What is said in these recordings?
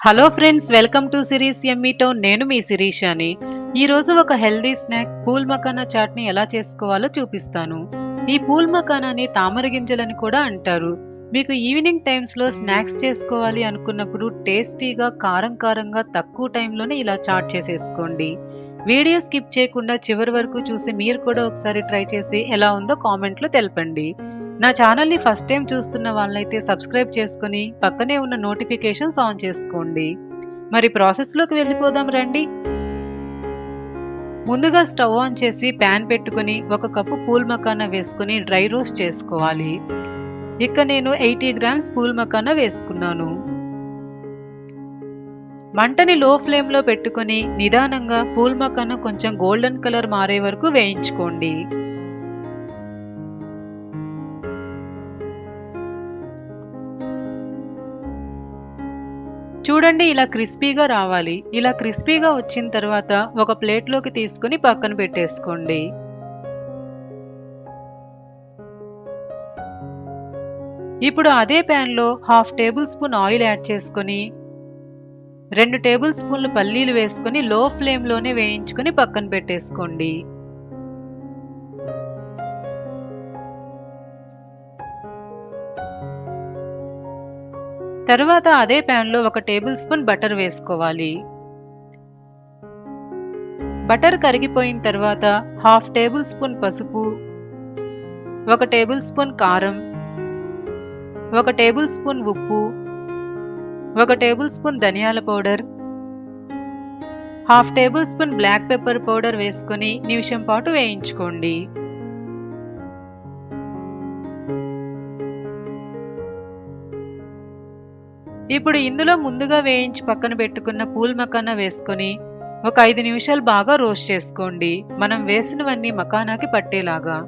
Hello friends welcome to Siri's ఎమ్మీటో నేను మీ శిరీషాని. ఈరోజు ఒక హెల్దీ స్నాక్ పూల్ మకానా చాట్ని ఎలా చేసుకోవాలో చూపిస్తాను. ఈ పూల్ మకానాని తామర గింజలని కూడా అంటారు. మీకు ఈవినింగ్ టైమ్స్లో స్నాక్స్ చేసుకోవాలి అనుకున్నప్పుడు టేస్టీగా కారం కారంగా తక్కువ టైంలోనే ఇలా చాట్ చేసేసుకోండి. వీడియో స్కిప్ చేయకుండా చివరి వరకు చూసి మీరు కూడా ఒకసారి ట్రై చేసి ఎలా ఉందో కామెంట్లో తెలపండి. నా ఛానల్ని ఫస్ట్ టైం చూస్తున్న వాళ్ళైతే సబ్స్క్రైబ్ చేసుకుని పక్కనే ఉన్న నోటిఫికేషన్స్ ఆన్ చేసుకోండి. మరి ప్రాసెస్లోకి వెళ్ళిపోదాం రండి. ముందుగా స్టవ్ ఆన్ చేసి ప్యాన్ పెట్టుకుని ఒక కప్పు పూల్ మకానా వేసుకుని డ్రై రోస్ట్ చేసుకోవాలి. ఇక్కడ నేను ఎయిటీ గ్రామ్స్ పూల్ మకానా వేసుకున్నాను. మంటని లో ఫ్లేమ్లో పెట్టుకుని నిదానంగా పూల్ మకాన కొంచెం గోల్డెన్ కలర్ మారే వరకు వేయించుకోండి. చూడండి ఇలా క్రిస్పీగా రావాలి. ఇలా క్రిస్పీగా వచ్చిన తర్వాత ఒక ప్లేట్లోకి తీసుకుని పక్కన పెట్టేసుకోండి. ఇప్పుడు అదే ప్యాన్లో half tablespoon oil add చేసుకొని రెండు టేబుల్ స్పూన్లు పల్లీలు వేసుకొని లో ఫ్లేమ్లోనే వేయించుకొని పక్కన పెట్టేసుకోండి. తర్వాత అదే ప్యాన్లో ఒక టేబుల్ స్పూన్ బటర్ వేసుకోవాలి. బటర్ కరిగిపోయిన తర్వాత హాఫ్ టేబుల్ స్పూన్ పసుపు ఒక టేబుల్ స్పూన్ కారం ఒక టేబుల్ స్పూన్ ఉప్పు ఒక టేబుల్ స్పూన్ ధనియాల powder half tablespoon black pepper powder వేసుకొని నిమిషం పాటు వేయించుకోండి. ఇప్పుడు ఇందులో ముందుగా వేయించి పక్కన పెట్టుకున్న పూల్ మకానా వేసుకొని ఒక ఐదు నిమిషాలు బాగా రోస్ట్ చేసుకోండి. మనం వేసినవన్నీ మకానాకి పట్టేలాగా.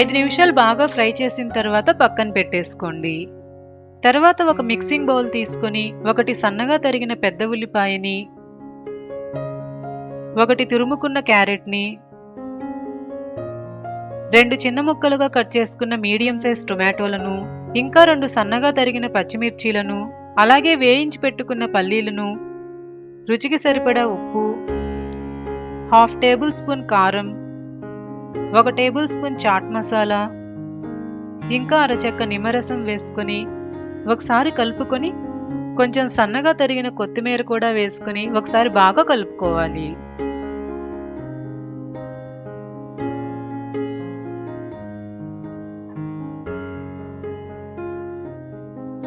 ఐదు నిమిషాలు బాగా ఫ్రై చేసిన తర్వాత పక్కన పెట్టేసుకోండి. తర్వాత ఒక మిక్సింగ్ బౌల్ తీసుకొని ఒకటి సన్నగా తరిగిన పెద్ద ఉల్లిపాయని ఒకటి తురుముకున్న క్యారెట్ని రెండు చిన్న ముక్కలుగా కట్ చేసుకున్న మీడియం సైజ్ టొమాటోలను ఇంకా రెండు సన్నగా తరిగిన పచ్చిమిర్చీలను అలాగే వేయించి పెట్టుకున్న పల్లీలను రుచికి సరిపడా ఉప్పు హాఫ్ టేబుల్ స్పూన్ కారం ఒక టేబుల్ స్పూన్ చాట్ మసాలా ఇంకా అరచెక్క నిమ్మరసం వేసుకొని ఒకసారి కలుపుకొని కొంచెం సన్నగా తరిగిన కొత్తిమీర కూడా వేసుకొని ఒకసారి బాగా కలుపుకోవాలి.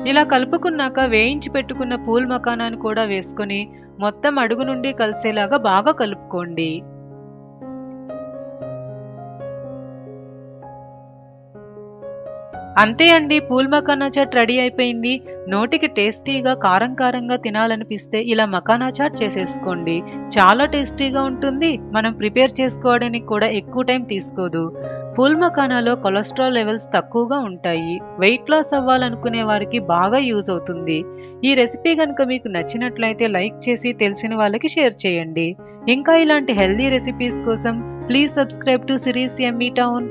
ఇలా కలుపుకున్నాక వేయించి పెట్టుకున్న పూల్ మకానాన్ని కూడా వేసుకొని మొత్తం అడుగు నుండి కలిసేలాగా బాగా కలుపుకోండి. అంతే అండి పూల్ మకానా చాట్ రెడీ అయిపోయింది. నోటికి టేస్టీగా కారం కారంగా తినాలనిపిస్తే ఇలా మకానా చాట్ చేసేసుకోండి. చాలా టేస్టీగా ఉంటుంది. మనం ప్రిపేర్ చేసుకోవడానికి కూడా ఎక్కువ టైం తీసుకోదు. పూల్ మఖానాలో కొలెస్ట్రాల్ లెవెల్స్ తక్కువగా ఉంటాయి. వెయిట్ లాస్ అవ్వాలనుకునే వారికి బాగా యూజ్ అవుతుంది. ఈ రెసిపీ కనుక మీకు నచ్చినట్లయితే లైక్ చేసి తెలిసిన వాళ్ళకి షేర్ చేయండి. ఇంకా ఇలాంటి హెల్దీ రెసిపీస్ కోసం please subscribe to Siri's Yummy Town.